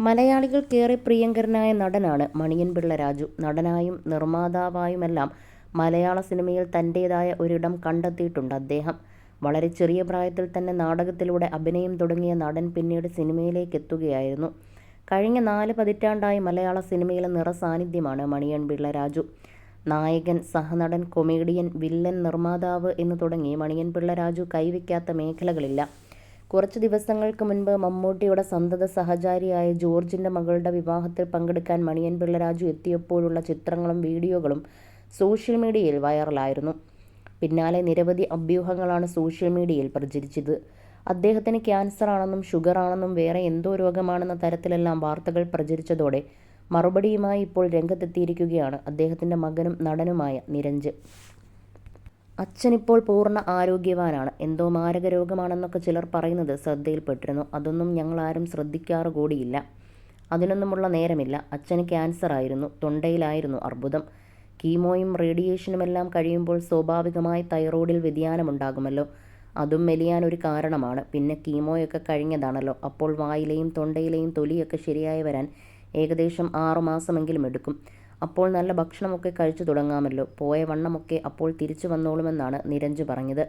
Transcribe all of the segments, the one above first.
മലയാളികൾക്കേറെ പ്രിയങ്കരനായ നടനാണ് മണിയൻ പിള്ള രാജു. നടനായും നിർമ്മാതാവായുമെല്ലാം മലയാള സിനിമയിൽ തന്റെതായ ഒരിടം കണ്ടെത്തിയിട്ടുണ്ട് അദ്ദേഹം. വളരെ ചെറിയ പ്രായത്തിൽ തന്നെ നാടകത്തിലൂടെ അഭിനയം തുടങ്ങിയ നടൻ പിന്നീട് സിനിമയിലേക്ക് എത്തുകയായിരുന്നു കഴിഞ്ഞ നാല് പതിറ്റാണ്ടായി മലയാള സിനിമയിലെ നിറസാന്നിധ്യമാണ് മണിയൻ പിള്ള രാജു. നായകൻ, സഹനടൻ, കൊമേഡിയൻ, വില്ലൻ, നിർമ്മാതാവ് എന്ന് തുടങ്ങി മണിയൻ പിള്ള രാജു കൈവയ്ക്കാത്ത മേഖലകളില്ല. കുറച്ചു ദിവസങ്ങൾക്ക് മുൻപ് മമ്മൂട്ടിയുടെ സന്തത സഹചാരിയായ ജോർജിന്റെ മകളുടെ വിവാഹത്തിൽ പങ്കെടുക്കാൻ മണിയൻ പിള്ളരാജു എത്തിയപ്പോഴുള്ള ചിത്രങ്ങളും വീഡിയോകളും സോഷ്യൽ മീഡിയയിൽ വൈറലായിരുന്നു. പിന്നാലെ നിരവധി അഭ്യൂഹങ്ങളാണ് സോഷ്യൽ മീഡിയയിൽ പ്രചരിച്ചത്. അദ്ദേഹത്തിന് ക്യാൻസർ ആണെന്നും ഷുഗർ ആണെന്നും വേറെ എന്തോ രോഗമാണെന്ന തരത്തിലെല്ലാം വാർത്തകൾ പ്രചരിച്ചതോടെ മറുപടിയുമായി ഇപ്പോൾ രംഗത്തെത്തിയിരിക്കുകയാണ് അദ്ദേഹത്തിന്റെ മകനും നടനുമായ നിരഞ്ജ്. അച്ഛനിപ്പോൾ പൂർണ ആരോഗ്യവാനാണ്. എന്തോ മാരക രോഗമാണെന്നൊക്കെ ചിലർ പറയുന്നത് ശ്രദ്ധയിൽപ്പെട്ടിരുന്നു. അതൊന്നും ഞങ്ങളാരും ശ്രദ്ധിക്കാറ് കൂടിയില്ല. അതിനൊന്നുമുള്ള നേരമില്ല. അച്ഛന് ക്യാൻസർ ആയിരുന്നു തൊണ്ടയിലായിരുന്നു അർബുദം. കീമോയും റേഡിയേഷനുമെല്ലാം കഴിയുമ്പോൾ സ്വാഭാവികമായി തൈറോയിഡിൽ വ്യതിയാനമുണ്ടാകുമല്ലോ. അതും മെലിയാൻ ഒരു കാരണമാണ്. പിന്നെ കീമോയൊക്കെ കഴിഞ്ഞതാണല്ലോ. അപ്പോൾ വായിലെയും തൊണ്ടയിലെയും തൊലിയൊക്കെ ശരിയായി വരാൻ ഏകദേശം ആറുമാസമെങ്കിലും എടുക്കും. അപ്പോൾ നല്ല ഭക്ഷണമൊക്കെ കഴിച്ചു തുടങ്ങാമല്ലോ. പോയ വണ്ണമൊക്കെ അപ്പോൾ തിരിച്ചു വന്നോളുമെന്നാണ് നിരഞ്ജ് പറഞ്ഞത്.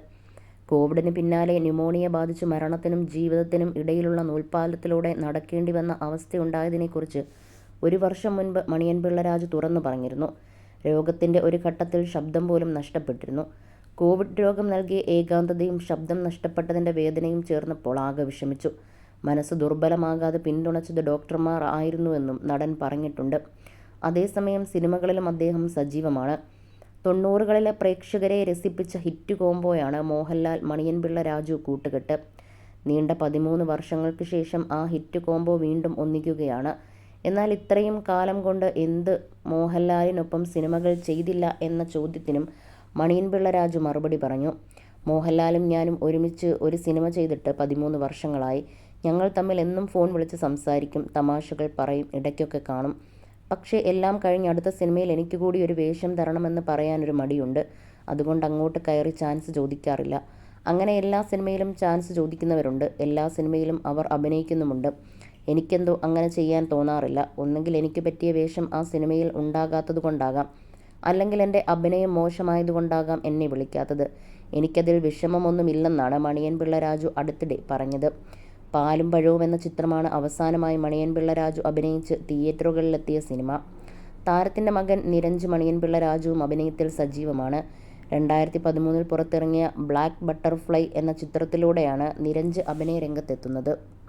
കോവിഡിന് പിന്നാലെ ന്യൂമോണിയ ബാധിച്ച് മരണത്തിനും ജീവിതത്തിനും ഇടയിലുള്ള നൂൽപ്പാലത്തിലൂടെ നടക്കേണ്ടി വന്ന അവസ്ഥയുണ്ടായതിനെക്കുറിച്ച് ഒരു വർഷം മുൻപ് മണിയൻ പിള്ള രാജു തുറന്നു പറഞ്ഞിരുന്നു. രോഗത്തിന്റെ ഒരു ഘട്ടത്തിൽ ശബ്ദം പോലും നഷ്ടപ്പെട്ടിരുന്നു. കോവിഡ് രോഗം നൽകിയ ഏകാന്തതയും ശബ്ദം നഷ്ടപ്പെട്ടതിന്റെ വേദനയും ചേർന്നപ്പോൾ ആകെ വിഷമിച്ചു. മനസ്സ് ദുർബലമാകാതെ പിന്തുണച്ചത് ഡോക്ടർമാർ ആയിരുന്നുവെന്നും നടൻ പറഞ്ഞിട്ടുണ്ട്. അതേസമയം സിനിമകളിലും അദ്ദേഹം സജീവമാണ്. തൊണ്ണൂറുകളിലെ പ്രേക്ഷകരെ രസിപ്പിച്ച ഹിറ്റ് കോംബോയാണ് മോഹൻലാൽ മണിയൻപിള്ള രാജു കൂട്ടുകെട്ട്. നീണ്ട പതിമൂന്ന് വർഷങ്ങൾക്ക് ശേഷം ആ ഹിറ്റ് കോംബോ വീണ്ടും ഒന്നിക്കുകയാണ്. എന്നാൽ ഇത്രയും കാലം കൊണ്ട് എന്ത് മോഹൻലാലിനൊപ്പം സിനിമകൾ ചെയ്തില്ല എന്ന ചോദ്യത്തിനും മണിയൻപിള്ള രാജു മറുപടി പറഞ്ഞു. മോഹൻലാലും ഞാനും ഒരുമിച്ച് ഒരു സിനിമ ചെയ്തിട്ട് പതിമൂന്ന് വർഷങ്ങളായി. ഞങ്ങൾ തമ്മിൽ എന്നും ഫോൺ വിളിച്ച് സംസാരിക്കും. തമാശകൾ പറയും. ഇടയ്ക്കൊക്കെ കാണും. പക്ഷേ എല്ലാം കഴിഞ്ഞ് അടുത്ത സിനിമയിൽ എനിക്ക് കൂടി ഒരു വേഷം തരണമെന്ന് പറയാനൊരു മടിയുണ്ട്. അതുകൊണ്ട് അങ്ങോട്ട് കയറി ചാൻസ് ചോദിക്കാറില്ല. അങ്ങനെ എല്ലാ സിനിമയിലും ചാൻസ് ചോദിക്കുന്നവരുണ്ട്. എല്ലാ സിനിമയിലും അവർ അഭിനയിക്കുന്നുമുണ്ട്. എനിക്കെന്തോ അങ്ങനെ ചെയ്യാൻ തോന്നാറില്ല. ഒന്നുകിൽ എനിക്ക് പറ്റിയ വേഷം ആ സിനിമയിൽ ഉണ്ടാകാത്തതുകൊണ്ടാകാം. അല്ലെങ്കിൽ എന്റെ അഭിനയം മോശമായതുകൊണ്ടാകാം എന്നെ വിളിക്കാത്തത്. എനിക്കതിൽ വിഷമമൊന്നുമില്ലെന്നാണ് മണിയൻ പിള്ള രാജു അടുത്തിടെ പറഞ്ഞത്. പാലും പഴവും എന്ന ചിത്രമാണ് അവസാനമായി മണിയൻ പിള്ള രാജു അഭിനയിച്ച് തിയേറ്ററുകളിലെത്തിയ സിനിമ. താരത്തിന്റെ മകൻ നിരഞ്ജ് മണിയൻ പിള്ള രാജുവും അഭിനയത്തിൽ സജീവമാണ്. രണ്ടായിരത്തി പതിമൂന്നിൽ പുറത്തിറങ്ങിയ ബ്ലാക്ക് ബട്ടർഫ്ലൈ എന്ന ചിത്രത്തിലൂടെയാണ് നിരഞ്ജ് അഭിനയ രംഗത്തെത്തുന്നത്.